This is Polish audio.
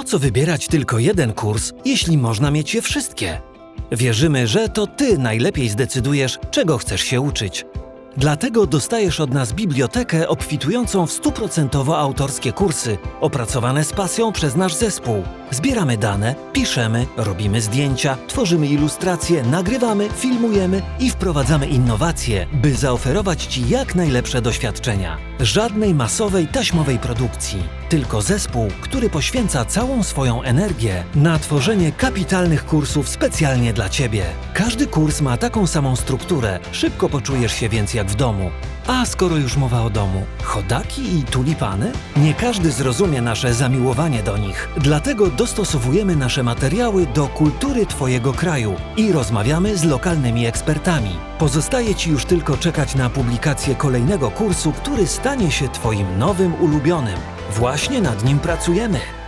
Po co wybierać tylko jeden kurs, jeśli można mieć je wszystkie? Wierzymy, że to Ty najlepiej zdecydujesz, czego chcesz się uczyć. Dlatego dostajesz od nas bibliotekę obfitującą w stuprocentowo autorskie kursy, opracowane z pasją przez nasz zespół. Zbieramy dane, piszemy, robimy zdjęcia, tworzymy ilustracje, nagrywamy, filmujemy i wprowadzamy innowacje, by zaoferować Ci jak najlepsze doświadczenia. Żadnej masowej taśmowej produkcji, tylko zespół, który poświęca całą swoją energię na tworzenie kapitalnych kursów specjalnie dla Ciebie. Każdy kurs ma taką samą strukturę, szybko poczujesz się więc jak w domu. A skoro już mowa o domu, chodaki i tulipany? Nie każdy zrozumie nasze zamiłowanie do nich. Dlatego dostosowujemy nasze materiały do kultury Twojego kraju i rozmawiamy z lokalnymi ekspertami. Pozostaje Ci już tylko czekać na publikację kolejnego kursu, który stanie się Twoim nowym ulubionym. Właśnie nad nim pracujemy.